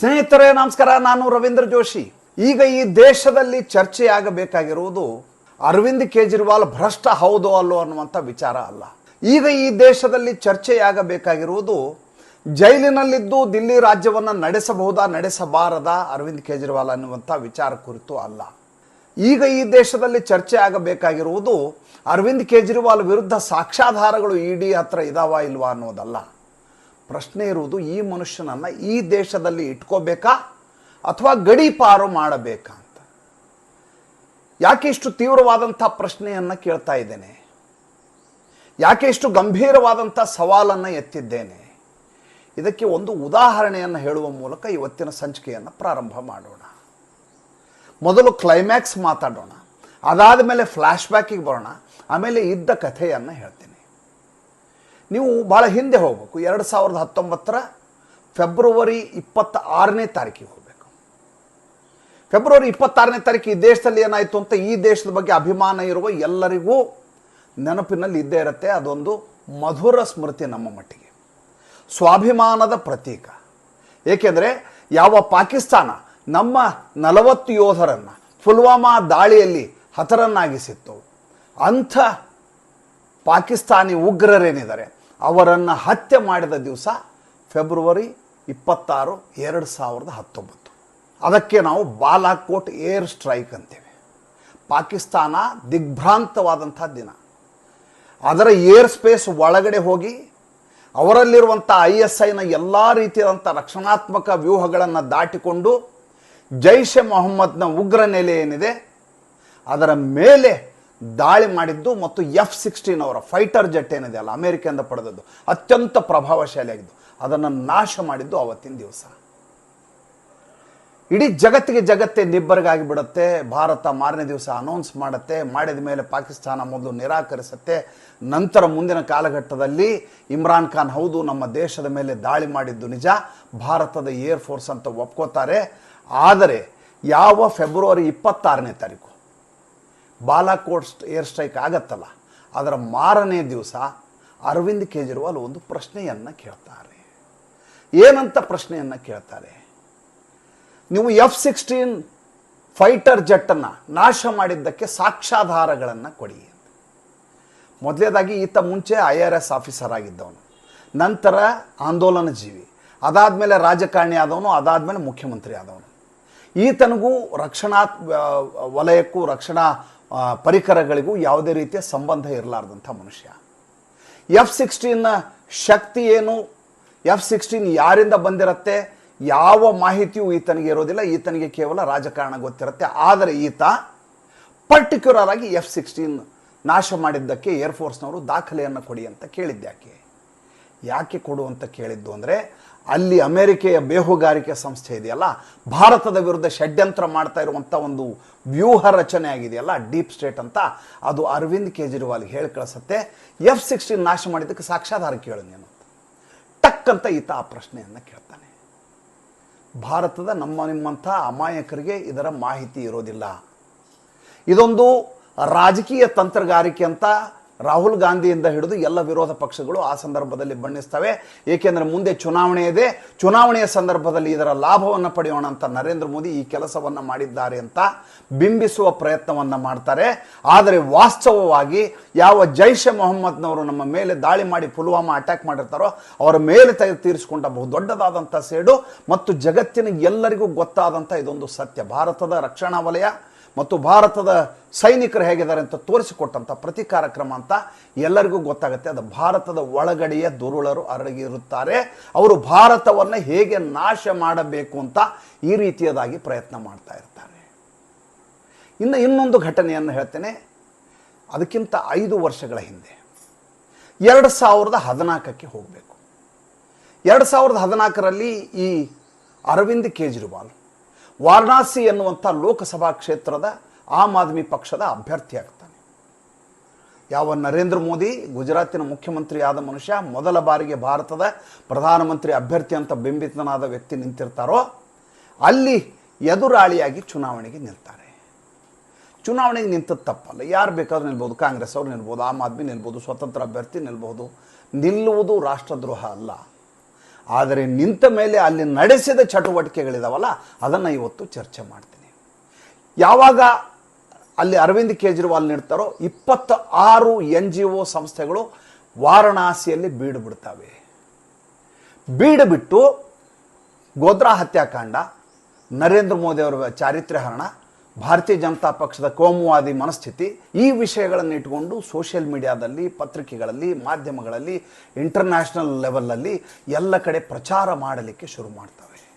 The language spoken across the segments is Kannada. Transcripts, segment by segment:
ಸ್ನೇಹಿತರೆ, ನಮಸ್ಕಾರ. ನಾನು ರವೀಂದ್ರ ಜೋಶಿ. ಈಗ ಈ ದೇಶದಲ್ಲಿ ಚರ್ಚೆಯಾಗಬೇಕಾಗಿರುವುದು ಅರವಿಂದ್ ಕೇಜ್ರಿವಾಲ್ ಭ್ರಷ್ಟ ಹೌದೋ ಅಲ್ಲೋ ಅನ್ನುವಂಥ ವಿಚಾರ ಅಲ್ಲ. ಈಗ ಈ ದೇಶದಲ್ಲಿ ಚರ್ಚೆಯಾಗಬೇಕಾಗಿರುವುದು ಜೈಲಿನಲ್ಲಿದ್ದು ದಿಲ್ಲಿ ರಾಜ್ಯವನ್ನು ನಡೆಸಬಹುದಾ, ನಡೆಸಬಾರದ ಅರವಿಂದ್ ಕೇಜ್ರಿವಾಲ್ ಅನ್ನುವಂಥ ವಿಚಾರ ಕುರಿತು ಅಲ್ಲ. ಈಗ ಈ ದೇಶದಲ್ಲಿ ಚರ್ಚೆ ಆಗಬೇಕಾಗಿರುವುದು ಅರವಿಂದ್ ಕೇಜ್ರಿವಾಲ್ ವಿರುದ್ಧ ಸಾಕ್ಷ್ಯಾಧಾರಗಳು ಇಡಿ ಹತ್ರ ಇದಾವ ಇಲ್ವಾ ಅನ್ನೋದಲ್ಲ. ಪ್ರಶ್ನೆ ಇರುವುದು ಈ ಮನುಷ್ಯನನ್ನು ಈ ದೇಶದಲ್ಲಿ ಇಟ್ಕೋಬೇಕಾ ಅಥವಾ ಗಡೀಪಾರು ಮಾಡಬೇಕಾ ಅಂತ. ಯಾಕೆ ಇಷ್ಟು ತೀವ್ರವಾದಂಥ ಪ್ರಶ್ನೆಯನ್ನು ಕೇಳ್ತಾ ಇದ್ದೇನೆ? ಯಾಕೆ ಇಷ್ಟು ಗಂಭೀರವಾದಂಥ ಸವಾಲನ್ನು ಎತ್ತಿದ್ದೇನೆ? ಇದಕ್ಕೆ ಒಂದು ಉದಾಹರಣೆಯನ್ನು ಹೇಳುವ ಮೂಲಕ ಇವತ್ತಿನ ಸಂಚಿಕೆಯನ್ನು ಪ್ರಾರಂಭ ಮಾಡೋಣ. ಮೊದಲು ಕ್ಲೈಮ್ಯಾಕ್ಸ್ ಮಾತಾಡೋಣ. ಅದಾದ ಮೇಲೆ ಫ್ಲ್ಯಾಶ್ ಬ್ಯಾಕಿಗೆ ಬರೋಣ. ಆಮೇಲೆ ಇದ್ದ ಕಥೆಯನ್ನು ಹೇಳ್ತೀನಿ. ನೀವು ಭಾಳ ಹಿಂದೆ ಹೋಗಬೇಕು. ಎರಡು ಸಾವಿರದ ಹತ್ತೊಂಬತ್ತರ ಫೆಬ್ರವರಿ ಇಪ್ಪತ್ತ ಆರನೇ ತಾರೀಕಿಗೆ ಹೋಗಬೇಕು. ಫೆಬ್ರವರಿ ಇಪ್ಪತ್ತಾರನೇ ತಾರೀಕು ಈ ದೇಶದಲ್ಲಿ ಏನಾಯಿತು ಅಂತ ಈ ದೇಶದ ಬಗ್ಗೆ ಅಭಿಮಾನ ಇರುವ ಎಲ್ಲರಿಗೂ ನೆನಪಿನಲ್ಲಿ ಇದ್ದೇ ಇರುತ್ತೆ. ಅದೊಂದು ಮಧುರ ಸ್ಮೃತಿ ನಮ್ಮ ಮಟ್ಟಿಗೆ. ಸ್ವಾಭಿಮಾನದ ಪ್ರತೀಕ. ಏಕೆಂದರೆ ಯಾವ ಪಾಕಿಸ್ತಾನ ನಮ್ಮ ನಲವತ್ತು ಯೋಧರನ್ನು ಪುಲ್ವಾಮಾ ದಾಳಿಯಲ್ಲಿ ಹತರನ್ನಾಗಿಸಿತ್ತು. ಅಂಥ ಪಾಕಿಸ್ತಾನಿ ಉಗ್ರರೇನಿದ್ದಾರೆ? ಅವರನ್ನು ಹತ್ಯೆ ಮಾಡಿದ ದಿವಸ ಫೆಬ್ರವರಿ ಇಪ್ಪತ್ತಾರು, ಎರಡು ಸಾವಿರದ ಹತ್ತೊಂಬತ್ತು. ಅದಕ್ಕೆ ನಾವು ಬಾಲಾಕೋಟ್ ಏರ್ ಸ್ಟ್ರೈಕ್ ಅಂತೇವೆ. ಪಾಕಿಸ್ತಾನ ದಿಗ್ಭ್ರಾಂತವಾದಂಥ ದಿನ. ಅದರ ಏರ್ ಸ್ಪೇಸ್ ಒಳಗಡೆ ಹೋಗಿ ಅವರಲ್ಲಿರುವಂಥ ಐ ಎಸ್ ಐನ ಎಲ್ಲ ರೀತಿಯಾದಂಥ ರಕ್ಷಣಾತ್ಮಕ ವ್ಯೂಹಗಳನ್ನು ದಾಟಿಕೊಂಡು ಜೈಷ್ ಎ ಮೊಹಮ್ಮದ್ನ ಉಗ್ರ ನೆಲೆ ಏನಿದೆ, ಅದರ ಮೇಲೆ ದಾಳಿ ಮಾಡಿದ್ದು ಮತ್ತು ಎಫ್ ಸಿಕ್ಸ್ಟೀನ್ ಅವರ ಫೈಟರ್ ಜೆಟ್ ಏನಿದೆ ಅಲ್ಲ, ಅಮೆರಿಕೆಯಿಂದ ಪಡೆದದ್ದು, ಅತ್ಯಂತ ಪ್ರಭಾವಶಾಲಿಯಾಗಿದ್ದು, ಅದನ್ನು ನಾಶ ಮಾಡಿದ್ದು ಅವತ್ತಿನ ದಿವಸ. ಇಡೀ ಜಗತ್ತಿಗೆ ಜಗತ್ತೇ ನಿಬ್ಬರಿಗಾಗಿ ಬಿಡುತ್ತೆ, ಭಾರತ ಮಾರನೇ ದಿವಸ ಅನೌನ್ಸ್ ಮಾಡುತ್ತೆ, ಮಾಡಿದ ಮೇಲೆ ಪಾಕಿಸ್ತಾನ ಮೊದಲು ನಿರಾಕರಿಸುತ್ತೆ. ನಂತರ ಮುಂದಿನ ಕಾಲಘಟ್ಟದಲ್ಲಿ ಇಮ್ರಾನ್ ಖಾನ್ ಹೌದು, ನಮ್ಮ ದೇಶದ ಮೇಲೆ ದಾಳಿ ಮಾಡಿದ್ದು ನಿಜ, ಭಾರತದ ಏರ್ ಫೋರ್ಸ್ ಅಂತ ಒಪ್ಕೋತಾರೆ. ಆದರೆ, ಯಾವ ಫೆಬ್ರವರಿ ಇಪ್ಪತ್ತಾರನೇ ತಾರೀಕು ಬಾಲಾಕೋಟ್ ಏರ್ ಸ್ಟ್ರೈಕ್ ಆಗತ್ತಲ್ಲ, ಅದರ ಮಾರನೇ ದಿವಸ ಅರವಿಂದ್ ಕೇಜ್ರಿವಾಲ್ ಒಂದು ಪ್ರಶ್ನೆಯನ್ನು ಕೇಳ್ತಾರೆ. ಏನಂತ ಪ್ರಶ್ನೆಯನ್ನು ಕೇಳ್ತಾರೆ? ನೀವು ಎಫ್ ಸಿಕ್ಸ್ಟೀನ್ ಫೈಟರ್ ಜೆಟ್ಟನ್ನು ನಾಶ ಮಾಡಿದ್ದಕ್ಕೆ ಸಾಕ್ಷ್ಯಾಧಾರಗಳನ್ನು ಕೊಡಿ ಮೊದಲೇದಾಗಿ ಈತ ಮುಂಚೆ ಐ ಆರ್ ಎಸ್ ಆಫೀಸರ್ ಆಗಿದ್ದವನು. ನಂತರ ಆಂದೋಲನ ಜೀವಿ. ಅದಾದಮೇಲೆ ರಾಜಕಾರಣಿ ಆದವನು, ಅದಾದಮೇಲೆ ಮುಖ್ಯಮಂತ್ರಿ ಆದವನು. ಈತನಿಗೂ ರಕ್ಷಣಾ ವಲಯಕ್ಕೂ ರಕ್ಷಣಾ ಪರಿಕರಗಳಿಗೂ ಯಾವುದೇ ರೀತಿಯ ಸಂಬಂಧ ಇರಲಾರ್ದಂಥ ಮನುಷ್ಯ. ಎಫ್ ಸಿಕ್ಸ್ಟೀನ್ನ ಶಕ್ತಿ ಏನು? ಎಫ್ ಸಿಕ್ಸ್ಟೀನ್ ಯಾರಿಂದ ಬಂದಿರತ್ತೆ? ಯಾವ ಮಾಹಿತಿಯೂ ಈತನಿಗೆ ಇರೋದಿಲ್ಲ. ಈತನಿಗೆ ಕೇವಲ ರಾಜಕಾರಣ ಗೊತ್ತಿರುತ್ತೆ. ಆದರೆ ಈತ ಪರ್ಟಿಕ್ಯುಲರ್ ಆಗಿ ಎಫ್ ಸಿಕ್ಸ್ಟೀನ್ ನಾಶ ಮಾಡಿದ್ದಕ್ಕೆ ಏರ್ಫೋರ್ಸ್ನವರು ದಾಖಲೆಯನ್ನು ಕೊಡಿ ಅಂತ ಕೇಳಿದ್ಯಾಕೆ ಯಾಕೆ ಕೊಡು ಅಂತ ಕೇಳಿದ್ದು ಅಂದರೆ ಅಲ್ಲಿ ಅಮೆರಿಕೆಯ ಬೇಹುಗಾರಿಕೆ ಸಂಸ್ಥೆ ಇದೆಯಲ್ಲ, ಭಾರತದ ವಿರುದ್ಧ ಷಡ್ಯಂತ್ರ ಮಾಡ್ತಾ ಇರುವಂಥ ಒಂದು ವ್ಯೂಹ ರಚನೆ ಆಗಿದೆಯಲ್ಲ, ಡೀಪ್ ಸ್ಟೇಟ್ ಅಂತ, ಅದು ಅರವಿಂದ್ ಕೇಜ್ರಿವಾಲ್ ಹೇಳಿ ಕಳಿಸುತ್ತೆ. ಎಫ್ ಸಿಕ್ಸ್ಟೀನ್ ನಾಶ ಮಾಡಿದ್ದಕ್ಕೆ ಸಾಕ್ಷಾಧಾರ ಕೇಳು ನೀನು ಟಕ್ ಅಂತ ಈತ ಆ ಪ್ರಶ್ನೆಯನ್ನು ಕೇಳ್ತಾನೆ. ಭಾರತದ ನಮ್ಮ ನಿಮ್ಮಂಥ ಅಮಾಯಕರಿಗೆ ಇದರ ಮಾಹಿತಿ ಇರೋದಿಲ್ಲ. ಇದೊಂದು ರಾಜಕೀಯ ತಂತ್ರಗಾರಿಕೆ ಅಂತ ರಾಹುಲ್ ಗಾಂಧಿಯಿಂದ ಹಿಡಿದು ಎಲ್ಲ ವಿರೋಧ ಪಕ್ಷಗಳು ಆ ಸಂದರ್ಭದಲ್ಲಿ ಬಣ್ಣಿಸ್ತವೆ. ಏಕೆಂದರೆ ಮುಂದೆ ಚುನಾವಣೆ ಇದೆ. ಚುನಾವಣೆಯ ಸಂದರ್ಭದಲ್ಲಿ ಇದರ ಲಾಭವನ್ನು ಪಡೆಯೋಣ ಅಂತ ನರೇಂದ್ರ ಮೋದಿ ಈ ಕೆಲಸವನ್ನು ಮಾಡಿದ್ದಾರೆ ಅಂತ ಬಿಂಬಿಸುವ ಪ್ರಯತ್ನವನ್ನು ಮಾಡ್ತಾರೆ. ಆದರೆ ವಾಸ್ತವವಾಗಿ ಯಾವ ಜೈಷ್ ಎ ಮೊಹಮ್ಮದ್ನವರು ನಮ್ಮ ಮೇಲೆ ದಾಳಿ ಮಾಡಿ ಪುಲ್ವಾಮಾ ಅಟ್ಯಾಕ್ ಮಾಡಿರ್ತಾರೋ ಅವರ ಮೇಲೆ ತೆಗೆ ತೀರಿಸಿಕೊಂಡ ಬಹುದೊಡ್ಡದಾದಂಥ ಸೇಡು ಮತ್ತು ಜಗತ್ತಿನ ಎಲ್ಲರಿಗೂ ಗೊತ್ತಾದಂಥ ಇದೊಂದು ಸತ್ಯ. ಭಾರತದ ರಕ್ಷಣಾ ವಲಯ ಮತ್ತು ಭಾರತದ ಸೈನಿಕರು ಹೇಗಿದ್ದಾರೆ ಅಂತ ತೋರಿಸಿಕೊಟ್ಟಂಥ ಪ್ರತಿ ಕ್ರಮ ಅಂತ ಎಲ್ಲರಿಗೂ ಗೊತ್ತಾಗುತ್ತೆ. ಅದು ಭಾರತದ ಒಳಗಡೆಯ ದುರುಳರು ಅರಗಿರುತ್ತಾರೆ ಅವರು ಭಾರತವನ್ನು ಹೇಗೆ ನಾಶ ಮಾಡಬೇಕು ಅಂತ ಈ ರೀತಿಯದಾಗಿ ಪ್ರಯತ್ನ ಮಾಡ್ತಾ ಇರ್ತಾರೆ. ಇನ್ನು ಇನ್ನೊಂದು ಘಟನೆಯನ್ನು ಹೇಳ್ತೇನೆ. ಅದಕ್ಕಿಂತ ಐದು ವರ್ಷಗಳ ಹಿಂದೆ ಎರಡು ಸಾವಿರದ ಹದಿನಾಲ್ಕಕ್ಕೆ ಹೋಗಬೇಕು. ಎರಡು ಸಾವಿರದ ಹದಿನಾಲ್ಕರಲ್ಲಿ ಈ ಅರವಿಂದ್ ಕೇಜ್ರಿವಾಲ್ ವಾರಣಾಸಿ ಎನ್ನುವಂಥ ಲೋಕಸಭಾ ಕ್ಷೇತ್ರದ ಆಮ್ ಆದ್ಮಿ ಪಕ್ಷದ ಅಭ್ಯರ್ಥಿ ಆಗ್ತಾನೆ. ಯಾವ ನರೇಂದ್ರ ಮೋದಿ ಗುಜರಾತಿನ ಮುಖ್ಯಮಂತ್ರಿ ಆದ ಮನುಷ್ಯ ಮೊದಲ ಬಾರಿಗೆ ಭಾರತದ ಪ್ರಧಾನಮಂತ್ರಿ ಅಭ್ಯರ್ಥಿ ಅಂತ ಬಿಂಬಿತನಾದ ವ್ಯಕ್ತಿ ನಿಂತಿರ್ತಾರೋ, ಅಲ್ಲಿ ಎದುರಾಳಿಯಾಗಿ ಚುನಾವಣೆಗೆ ನಿಲ್ತಾರೆ. ಚುನಾವಣೆಗೆ ನಿಂತದ್ದು ತಪ್ಪಲ್ಲ. ಯಾರು ಬೇಕಾದ್ರೂ ನಿಲ್ಬೋದು. ಕಾಂಗ್ರೆಸ್ ಅವರು ನಿಲ್ಬೋದು, ಆಮ್ ಆದ್ಮಿ ನಿಲ್ಬೋದು, ಸ್ವತಂತ್ರ ಅಭ್ಯರ್ಥಿ ನಿಲ್ಬೋದು. ನಿಲ್ಲುವುದು ರಾಷ್ಟ್ರದ್ರೋಹ ಅಲ್ಲ. ಆದರೆ ನಿಂತ ಮೇಲೆ ಅಲ್ಲಿ ನಡೆಸಿದ ಚಟುವಟಿಕೆಗಳಿದಾವಲ್ಲ, ಅದನ್ನು ಇವತ್ತು ಚರ್ಚೆ ಮಾಡ್ತೀನಿ. ಯಾವಾಗ ಅಲ್ಲಿ ಅರವಿಂದ್ ಕೇಜ್ರಿವಾಲ್ ನೀಡ್ತಾರೋ ಇಪ್ಪತ್ತ ಆರು ಎನ್ ಜಿ ಒ ಸಂಸ್ಥೆಗಳು ವಾರಣಾಸಿಯಲ್ಲಿ ಬೀಡು ಬಿಡ್ತವೆ. ಬೀಡು ಬಿಟ್ಟು ಗೋದ್ರಾ ಹತ್ಯಾಕಾಂಡ, ನರೇಂದ್ರ ಮೋದಿ ಅವರ ಚಾರಿತ್ರ್ಯ ಹರಣ ಭಾರತೀಯ ಜನತಾ ಪಕ್ಷದ ಕೋಮುವಾದಿ ಮನಸ್ಥಿತಿ ಈ ವಿಷಯಗಳನ್ನು ಇಟ್ಕೊಂಡು ಸೋಷಿಯಲ್ ಮೀಡಿಯಾದಲ್ಲಿ, ಪತ್ರಿಕೆಗಳಲ್ಲಿ, ಮಾಧ್ಯಮಗಳಲ್ಲಿ ಇಂಟರ್ನ್ಯಾಷನಲ್ ಲೆವೆಲಲ್ಲಿ ಎಲ್ಲ ಕಡೆ ಪ್ರಚಾರ ಮಾಡಲಿಕ್ಕೆ ಶುರು ಮಾಡ್ತವೆ.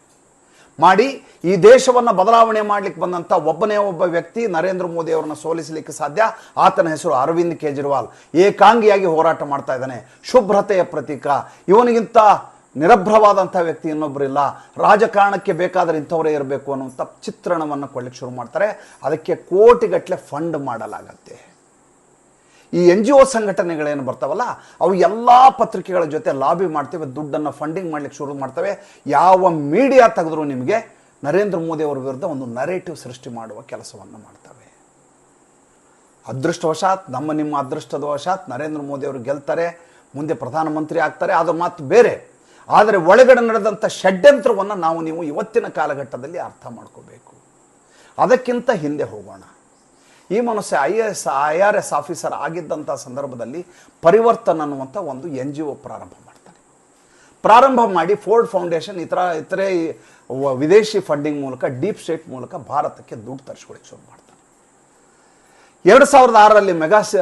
ಮಾಡಿ ಈ ದೇಶವನ್ನು ಬದಲಾವಣೆ ಮಾಡಲಿಕ್ಕೆ ಬಂದಂಥ ಒಬ್ಬನೇ ಒಬ್ಬ ವ್ಯಕ್ತಿ ನರೇಂದ್ರ ಮೋದಿ ಅವರನ್ನು ಸೋಲಿಸಲಿಕ್ಕೆ ಸಾಧ್ಯ? ಆತನ ಹೆಸರು ಅರವಿಂದ್ ಕೇಜ್ರಿವಾಲ್. ಏಕಾಂಗಿಯಾಗಿ ಹೋರಾಟ ಮಾಡ್ತಾ ಇದ್ದಾನೆ. ಶುಭ್ರತೆಯ ಪ್ರತೀಕ. ಇವನಿಗಿಂತ ನಿರಭ್ರವಾದಂಥ ವ್ಯಕ್ತಿ ಇನ್ನೊಬ್ಬರಿಲ್ಲ ರಾಜಕಾರಣಕ್ಕೆ ಬೇಕಾದರೆ ಇಂಥವರೇ ಇರಬೇಕು ಅನ್ನುವಂಥ ಚಿತ್ರಣವನ್ನು ಕೊಡ್ಲಿಕ್ಕೆ ಶುರು ಮಾಡ್ತಾರೆ. ಅದಕ್ಕೆ ಕೋಟಿಗಟ್ಟಲೆ ಫಂಡ್ ಮಾಡಲಾಗತ್ತೆ. ಈ ಎನ್ ಜಿ ಒ ಸಂಘಟನೆಗಳೇನು ಬರ್ತಾವಲ್ಲ, ಅವು ಎಲ್ಲ ಪತ್ರಿಕೆಗಳ ಜೊತೆ ಲಾಬಿ ಮಾಡ್ತೇವೆ, ದುಡ್ಡನ್ನು ಫಂಡಿಂಗ್ ಮಾಡ್ಲಿಕ್ಕೆ ಶುರು ಮಾಡ್ತವೆ. ಯಾವ ಮೀಡಿಯಾ ತೆಗೆದ್ರು ನಿಮಗೆ ನರೇಂದ್ರ ಮೋದಿ ಅವರ ವಿರುದ್ಧ ಒಂದು ನರೇಟಿವ್ ಸೃಷ್ಟಿ ಮಾಡುವ ಕೆಲಸವನ್ನು ಮಾಡ್ತವೆ. ಅದೃಷ್ಟವಶಾತ್, ನಮ್ಮ ನಿಮ್ಮ ಅದೃಷ್ಟದ ವಶಾತ್ ನರೇಂದ್ರ ಮೋದಿ ಅವರು ಗೆಲ್ತಾರೆ, ಮುಂದೆ ಪ್ರಧಾನಮಂತ್ರಿ ಆಗ್ತಾರೆ ಅದು ಮಾತು ಬೇರೆ. ಆದರೆ ಒಳಗಡೆ ನಡೆದಂಥ ಷಡ್ಯಂತ್ರವನ್ನು ನಾವು ನೀವು ಇವತ್ತಿನ ಕಾಲಘಟ್ಟದಲ್ಲಿ ಅರ್ಥ ಮಾಡ್ಕೋಬೇಕು. ಅದಕ್ಕಿಂತ ಹಿಂದೆ ಹೋಗೋಣ. ಈ ಮನುಷ್ಯ I A S, I R S officer ಆಗಿದ್ದಂಥ ಸಂದರ್ಭದಲ್ಲಿ ಪರಿವರ್ತನ್ ಅನ್ನುವಂಥ ಒಂದು ಎನ್ ಜಿ ಒ ಪ್ರಾರಂಭ ಮಾಡ್ತಾನೆ. ಪ್ರಾರಂಭ ಮಾಡಿ ಫೋರ್ಡ್ ಫೌಂಡೇಶನ್ ಇತರ, ಇತರೆ ವಿದೇಶಿ ಫಂಡಿಂಗ್ ಮೂಲಕ, ಡೀಪ್ ಸ್ಟೇಟ್ ಮೂಲಕ ಭಾರತಕ್ಕೆ ದುಡ್ಡು ತರಿಸ್ಕೊಳ್ಳಿಕ್ಕೆ ಶುರು ಮಾಡ್ತಾನೆ. ಎರಡು ಸಾವಿರದ ಆರರಲ್ಲಿ ಮೆಗಾಸೆ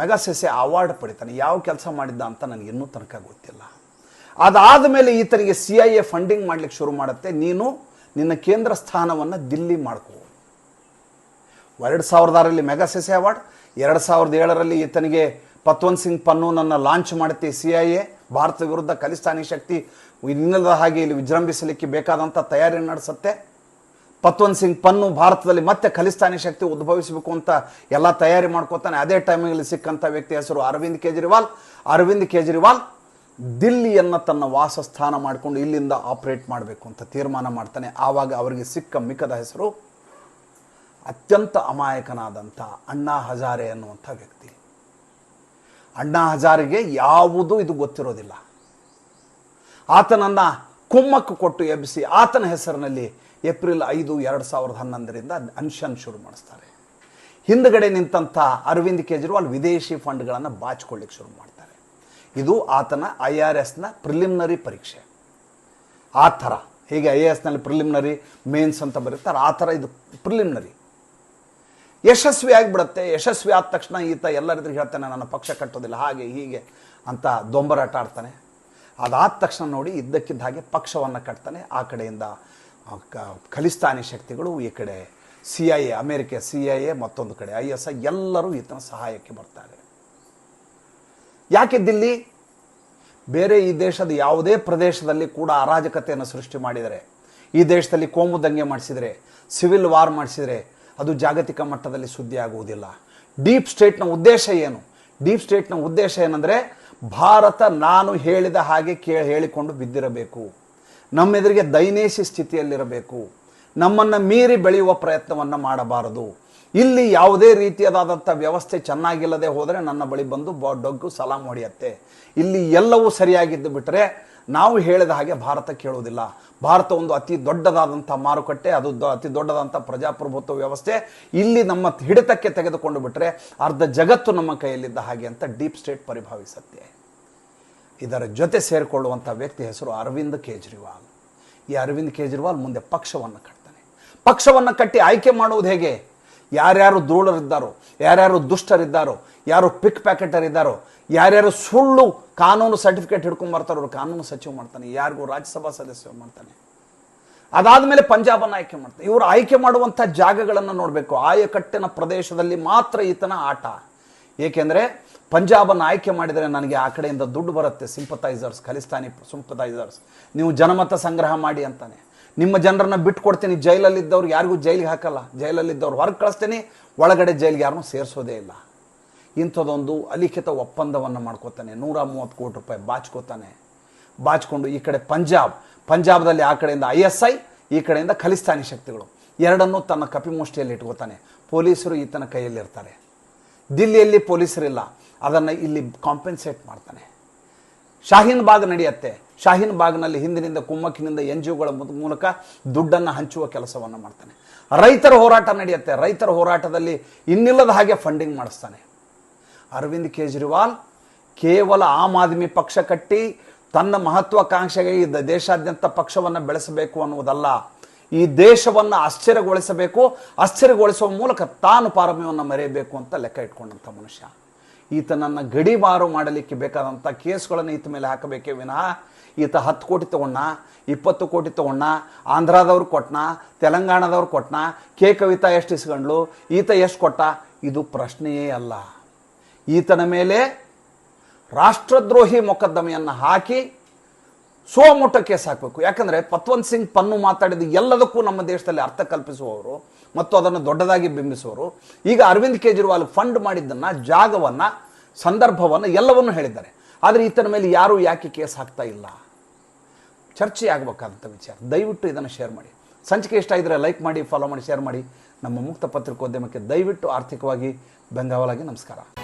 ಮೆಗಾಸೆಸೆ ಅವಾರ್ಡ್ ಪಡಿತಾನೆ. ಯಾವ ಕೆಲಸ ಮಾಡಿದ್ದ ಅಂತ ನನಗೆ ಇನ್ನೂ ತನಕ ಗೊತ್ತಿಲ್ಲ. ಅದಾದ ಮೇಲೆ ಈತನಿಗೆ ಸಿ ಐ ಎ ಫಂಡಿಂಗ್ ಮಾಡ್ಲಿಕ್ಕೆ ಶುರು ಮಾಡುತ್ತೆ. ನೀನು ನಿನ್ನ ಕೇಂದ್ರ ಸ್ಥಾನವನ್ನು ದಿಲ್ಲಿ ಮಾಡ್ಕೋ. ಎರಡು ಸಾವಿರದ ಆರರಲ್ಲಿ ಮೆಗಾಸೆಸೆ ಅವಾರ್ಡ್, ಎರಡು ಸಾವಿರದ ಏಳರಲ್ಲಿ ಈತನಿಗೆ ಪತ್ವಂತ್ ಸಿಂಗ್ ಪನ್ನೂನನ್ನು ಲಾಂಚ್ ಮಾಡುತ್ತೆ ಸಿ ಐ ಎ ಭಾರತ ವಿರುದ್ಧ ಖಲಿಸ್ತಾನಿ ಶಕ್ತಿ ಇನ್ನದ ಹಾಗೆ ಇಲ್ಲಿ ವಿಜೃಂಭಿಸಲಿಕ್ಕೆ ಬೇಕಾದಂಥ ತಯಾರಿ ನಡೆಸುತ್ತೆ. ಪತ್ವಂತ್ ಸಿಂಗ್ ಪನ್ನು ಭಾರತದಲ್ಲಿ ಮತ್ತೆ ಖಲಿಸ್ತಾನಿ ಶಕ್ತಿ ಉದ್ಭವಿಸಬೇಕು ಅಂತ ಎಲ್ಲ ತಯಾರಿ ಮಾಡ್ಕೋತಾನೆ. ಅದೇ ಟೈಮಿಂಗಲ್ಲಿ ಸಿಕ್ಕಂಥ ವ್ಯಕ್ತಿ ಹೆಸರು ಅರವಿಂದ್ ಕೇಜ್ರಿವಾಲ್. ಅರವಿಂದ್ ಕೇಜ್ರಿವಾಲ್ ದಿಲ್ಲಿಯನ್ನು ತನ್ನ ವಾಸಸ್ಥಾನ ಮಾಡಿಕೊಂಡು ಇಲ್ಲಿಂದ ಆಪರೇಟ್ ಮಾಡಬೇಕು ಅಂತ ತೀರ್ಮಾನ ಮಾಡ್ತಾನೆ. ಆವಾಗ ಅವರಿಗೆ ಸಿಕ್ಕ ಮಿಕ್ಕದ ಹೆಸರು ಅತ್ಯಂತ ಅಮಾಯಕನಾದಂಥ ಅಣ್ಣಾ ಹಜಾರೆ ಅನ್ನುವಂಥ ವ್ಯಕ್ತಿ. ಅಣ್ಣಾ ಹಜಾರಿಗೆ ಯಾವುದೂ ಇದು ಗೊತ್ತಿರೋದಿಲ್ಲ. ಆತನನ್ನು ಕುಮ್ಮಕ್ಕು ಕೊಟ್ಟು ಎಬ್ಬಿಸಿ ಆತನ ಹೆಸರಿನಲ್ಲಿ ಏಪ್ರಿಲ್ ಐದು ಎರಡು ಸಾವಿರದ ಹನ್ನೊಂದರಿಂದ ಅನ್ಶನ್ ಶುರು ಮಾಡಿಸ್ತಾರೆ. ಹಿಂದ್ಗಡೆ ನಿಂತಹ ಅರವಿಂದ್ ಕೇಜ್ರಿವಾಲ್ ವಿದೇಶಿ ಫಂಡ್ಗಳನ್ನು ಬಾಚಿಕೊಳ್ಳಿಕ್ಕೆ ಶುರು ಮಾಡ್ತಾರೆ. ಇದು ಆತನ ಐ ಆರ್ ಎಸ್ನ ಪ್ರಿಲಿಮಿನರಿ ಪರೀಕ್ಷೆ. ಆ ಥರ. ಹೀಗೆ ಐ ಎ ಎಸ್ನಲ್ಲಿ ಪ್ರಿಲಿಮಿನರಿ, ಮೇನ್ಸ್ ಅಂತ ಬರೀತಾರೆ. ಆ ಥರ ಇದು ಪ್ರಿಲಿಮಿನರಿ. ಯಶಸ್ವಿ ಆಗಿಬಿಡುತ್ತೆ ಯಶಸ್ವಿ ಆದ ತಕ್ಷಣ ಈತ ಎಲ್ಲರಿದ್ರಿಗೆ ಹೇಳ್ತಾನೆ, ನನ್ನ ಪಕ್ಷ ಕಟ್ಟೋದಿಲ್ಲ. ಹಾಗೆ, ಹೀಗೆ ಅಂತ ದೊಂಬರಾಟ ಆಡ್ತಾನೆ ಅದಾದ ತಕ್ಷಣ ನೋಡಿ ಇದ್ದಕ್ಕಿದ್ದ ಹಾಗೆ ಪಕ್ಷವನ್ನು ಕಟ್ತಾನೆ. ಆ ಕಡೆಯಿಂದ ಖಲಿಸ್ತಾನಿ ಶಕ್ತಿಗಳು ಈ ಕಡೆ ಸಿ ಐ ಎ ಅಮೇರಿಕೆ ಸಿ ಐ ಎ, ಮತ್ತೊಂದು ಕಡೆ ಐ ಎಸ್ ಐ ಎಲ್ಲರೂ ಈತನ ಸಹಾಯಕ್ಕೆ ಬರ್ತಾರೆ. ಯಾಕೆ ದಿಲ್ಲಿ? ಬೇರೆ ಈ ದೇಶದ ಯಾವುದೇ ಪ್ರದೇಶದಲ್ಲಿ ಕೂಡ ಅರಾಜಕತೆಯನ್ನು ಸೃಷ್ಟಿ ಮಾಡಿದರೆ, ಈ ದೇಶದಲ್ಲಿ ಕೋಮು ದಂಗೆ ಮಾಡಿಸಿದರೆ ಸಿವಿಲ್ ವಾರ್ ಮಾಡಿಸಿದರೆ ಅದು ಜಾಗತಿಕ ಮಟ್ಟದಲ್ಲಿ ಸುದ್ದಿ ಆಗುವುದಿಲ್ಲ ಡೀಪ್ ಸ್ಟೇಟ್ನ ಉದ್ದೇಶ ಏನು? ಡೀಪ್ ಸ್ಟೇಟ್ನ ಉದ್ದೇಶ ಏನಂದರೆ, ಭಾರತ ನಾನು ಹೇಳಿದ ಹಾಗೆ ಕೇ, ಹೇಳಿಕೊಂಡು ಬಿದ್ದಿರಬೇಕು. ನಮ್ಮೆದುರಿಗೆ ದೈನೇಶಿ ಸ್ಥಿತಿಯಲ್ಲಿರಬೇಕು. ನಮ್ಮನ್ನು ಮೀರಿ ಬೆಳೆಯುವ ಪ್ರಯತ್ನವನ್ನು ಮಾಡಬಾರದು. ಇಲ್ಲಿ ಯಾವುದೇ ರೀತಿಯಾದಂಥ ವ್ಯವಸ್ಥೆ ಚೆನ್ನಾಗಿಲ್ಲದೆ ಹೋದರೆ ನನ್ನ ಬಳಿ ಬಂದು ಬ ಡೊಗ್ಗು ಸಲಾಮ್ ಹೊಡೆಯತ್ತೆ. ಇಲ್ಲಿ ಎಲ್ಲವೂ ಸರಿಯಾಗಿದ್ದು ಬಿಟ್ಟರೆ ನಾವು ಹೇಳಿದ ಹಾಗೆ ಭಾರತ ಕೇಳುವುದಿಲ್ಲ. ಭಾರತ ಒಂದು ಅತಿ ದೊಡ್ಡದಾದಂಥ ಮಾರುಕಟ್ಟೆ, ಅದು ಅತಿ ದೊಡ್ಡದಾದಂಥ ಪ್ರಜಾಪ್ರಭುತ್ವ ವ್ಯವಸ್ಥೆ. ಇಲ್ಲಿ ನಮ್ಮ ಹಿಡಿತಕ್ಕೆ ತೆಗೆದುಕೊಂಡು ಬಿಟ್ಟರೆ ಅರ್ಧ ಜಗತ್ತು ನಮ್ಮ ಕೈಯಲ್ಲಿದ್ದ ಹಾಗೆ ಅಂತ ಡೀಪ್ ಸ್ಟೇಟ್ ಪರಿಭಾವಿಸುತ್ತೆ. ಇದರ ಜೊತೆ ಸೇರಿಕೊಳ್ಳುವಂಥ ವ್ಯಕ್ತಿ ಹೆಸರು ಅರವಿಂದ್ ಕೇಜ್ರಿವಾಲ್. ಈ ಅರವಿಂದ್ ಕೇಜ್ರಿವಾಲ್ ಮುಂದೆ ಪಕ್ಷವನ್ನು ಕಟ್ತಾನೆ. ಪಕ್ಷವನ್ನು ಕಟ್ಟಿ ಆಯ್ಕೆ ಮಾಡುವುದು ಹೇಗೆ? ಯಾರ್ಯಾರು ದ್ರೋಳರಿದ್ದಾರೋ ಯಾರ್ಯಾರು ದುಷ್ಟರಿದ್ದಾರೋ, ಯಾರು ಪಿಕ್ ಪ್ಯಾಕೆಟರ್ ಇದ್ದಾರೋ ಯಾರ್ಯಾರು ಸುಳ್ಳು ಕಾನೂನು ಸರ್ಟಿಫಿಕೇಟ್ ಹಿಡ್ಕೊಂಡು ಬರ್ತಾರೋ ಅವರು ಕಾನೂನು ಸಚಿವ ಮಾಡ್ತಾನೆ, ಯಾರಿಗೂ ರಾಜ್ಯಸಭಾ ಸದಸ್ಯ ಮಾಡ್ತಾನೆ. ಅದಾದಮೇಲೆ ಪಂಜಾಬನ್ನು ಆಯ್ಕೆ ಮಾಡ್ತಾನೆ. ಇವರು ಆಯ್ಕೆ ಮಾಡುವಂಥ ಜಾಗಗಳನ್ನು ನೋಡಬೇಕು. ಆಯಕಟ್ಟಿನ ಪ್ರದೇಶದಲ್ಲಿ ಮಾತ್ರ ಈತನ ಆಟ. ಏಕೆಂದರೆ ಪಂಜಾಬನ್ನು ಆಯ್ಕೆ ಮಾಡಿದರೆ ನನಗೆ ಆ ಕಡೆಯಿಂದ ದುಡ್ಡು ಬರುತ್ತೆ ಸಿಂಪತೈಸರ್ಸ್ ಖಲಿಸ್ತಾನಿ ಸಿಂಪತೈಸರ್ಸ್ ನೀವು ಜನಮತ ಸಂಗ್ರಹ ಮಾಡಿ ಅಂತಾನೆ. ನಿಮ್ಮ ಜನರನ್ನ ಬಿಟ್ಕೊಡ್ತೀನಿ ಜೈಲಲ್ಲಿದ್ದವ್ರು ಯಾರಿಗೂ ಜೈಲಿಗೆ ಹಾಕಲ್ಲ, ಜೈಲಲ್ಲಿದ್ದವ್ರು ಹೊರಗೆ ಕಳಿಸ್ತೀನಿ, ಒಳಗಡೆ ಜೈಲಿಗೆ ಯಾರನ್ನೂ ಸೇರಿಸೋದೇ ಇಲ್ಲ. ಇಂಥದ್ದೊಂದು ಅಲಿಖಿತ ಒಪ್ಪಂದವನ್ನು ಮಾಡ್ಕೋತಾನೆ, ನೂರ ಮೂವತ್ತು ಕೋಟಿ ರೂಪಾಯಿ ಬಾಚ್ಕೋತಾನೆ. ಬಾಚಿಕೊಂಡು ಈ ಕಡೆ ಪಂಜಾಬ್, ಪಂಜಾಬ್ದಲ್ಲಿ ಆ ಕಡೆಯಿಂದ ಐ ಎಸ್ ಐ, ಈ ಕಡೆಯಿಂದ ಖಲಿಸ್ತಾನಿ ಶಕ್ತಿಗಳು. ಎರಡನ್ನೂ ತನ್ನ ಕಪಿಮುಷ್ಟಿಯಲ್ಲಿ ಇಟ್ಕೋತಾನೆ. ಪೊಲೀಸರು ಈತನ ಕೈಯಲ್ಲಿರ್ತಾರೆ. ದಿಲ್ಲಿಯಲ್ಲಿ ಪೊಲೀಸರಿಲ್ಲ. ಅದನ್ನು ಇಲ್ಲಿ ಕಾಂಪೆನ್ಸೇಟ್ ಮಾಡ್ತಾನೆ. ಶಾಹೀನ್ ಬಾಗ್ ನಡೆಯುತ್ತೆ. ಶಾಹೀನ್ ಬಾಗ್ನಲ್ಲಿ ಹಿಂದಿನಿಂದ ಕುಮ್ಮಕ್ಕಿನಿಂದ ಎನ್ ಜಿ ಒಗಳ ಮೂಲಕ ದುಡ್ಡನ್ನು ಹಂಚುವ ಕೆಲಸವನ್ನು ಮಾಡ್ತಾನೆ. ರೈತರ ಹೋರಾಟ ನಡೆಯುತ್ತೆ. ರೈತರ ಹೋರಾಟದಲ್ಲಿ ಇನ್ನಿಲ್ಲದ ಹಾಗೆ ಫಂಡಿಂಗ್ ಮಾಡಿಸ್ತಾನೆ. ಅರವಿಂದ್ ಕೇಜ್ರಿವಾಲ್ ಕೇವಲ ಆಮ್ ಆದ್ಮಿ ಪಕ್ಷ ಕಟ್ಟಿ ತನ್ನ ಮಹತ್ವಾಕಾಂಕ್ಷೆಗೆ ಈ ದೇಶಾದ್ಯಂತ ಪಕ್ಷವನ್ನು ಬೆಳೆಸಬೇಕು ಅನ್ನುವುದಲ್ಲ. ಈ ದೇಶವನ್ನು ಆಶ್ಚರ್ಯಗೊಳಿಸಬೇಕು ಆಶ್ಚರ್ಯಗೊಳಿಸುವ ಮೂಲಕ ತಾನು ಪಾರಮ್ಯವನ್ನು ಮರೆಯಬೇಕು ಅಂತ ಲೆಕ್ಕ ಇಟ್ಕೊಂಡಂಥ ಮನುಷ್ಯ. ಈತನನ್ನು ಗಡಿಬಾರು ಮಾಡಲಿಕ್ಕೆ ಬೇಕಾದಂಥ ಕೇಸ್ಗಳನ್ನು ಈತ ಮೇಲೆ ಹಾಕಬೇಕೇ ವಿನಃ ಈತ ಹತ್ತು ಕೋಟಿ ತಗೊಂಡ, ಇಪ್ಪತ್ತು ಕೋಟಿ ತಗೊಂಡ, ಆಂಧ್ರದವ್ರು ಕೊಟ್ಟನ ತೆಲಂಗಾಣದವ್ರು ಕೊಟ್ಟನ ಕೆ ಕವಿತಾ ಎಷ್ಟು ಇಸ್ಕೊಂಡ್ಲು ಈತ ಎಷ್ಟು ಕೊಟ್ಟ? ಇದು ಪ್ರಶ್ನೆಯೇ ಅಲ್ಲ. ಈತನ ಮೇಲೆ ರಾಷ್ಟ್ರದ್ರೋಹಿ ಮೊಕದ್ದಮೆಯನ್ನು ಹಾಕಿ ಸೋಮುಟ್ಟ ಕೇಸ್ ಹಾಕಬೇಕು ಯಾಕಂದರೆ ಪತ್ವಂತ್ ಸಿಂಗ್ ಪನ್ನು ಮಾತಾಡಿದ ಎಲ್ಲದಕ್ಕೂ ನಮ್ಮ ದೇಶದಲ್ಲಿ ಅರ್ಥ ಕಲ್ಪಿಸುವವರು. ಮತ್ತು ಅದನ್ನು ದೊಡ್ಡದಾಗಿ ಬಿಂಬಿಸುವರು. ಈಗ ಅರವಿಂದ್ ಕೇಜ್ರಿವಾಲ್ ಫಂಡ್ ಮಾಡಿದ್ದನ್ನು, ಜಾಗವನ್ನು, ಸಂದರ್ಭವನ್ನು ಎಲ್ಲವನ್ನೂ ಹೇಳಿದ್ದಾರೆ. ಆದರೆ ಈತನ ಮೇಲೆ ಯಾರೂ ಯಾಕೆ ಕೇಸ್ ಹಾಕ್ತಾ ಇಲ್ಲ? ಚರ್ಚೆ ಆಗಬೇಕಾದಂಥ ವಿಚಾರ. ದಯವಿಟ್ಟು ಇದನ್ನು ಶೇರ್ ಮಾಡಿ. ಸಂಚಿಕೆ ಇಷ್ಟ ಇದ್ದರೆ ಲೈಕ್ ಮಾಡಿ ಫಾಲೋ ಮಾಡಿ ಶೇರ್ ಮಾಡಿ. ನಮ್ಮ ಮುಕ್ತ ಪತ್ರಿಕೋದ್ಯಮಕ್ಕೆ ದಯವಿಟ್ಟು ಆರ್ಥಿಕವಾಗಿ ಬೆಂಗಾವಲಾಗಿ ನಮಸ್ಕಾರ.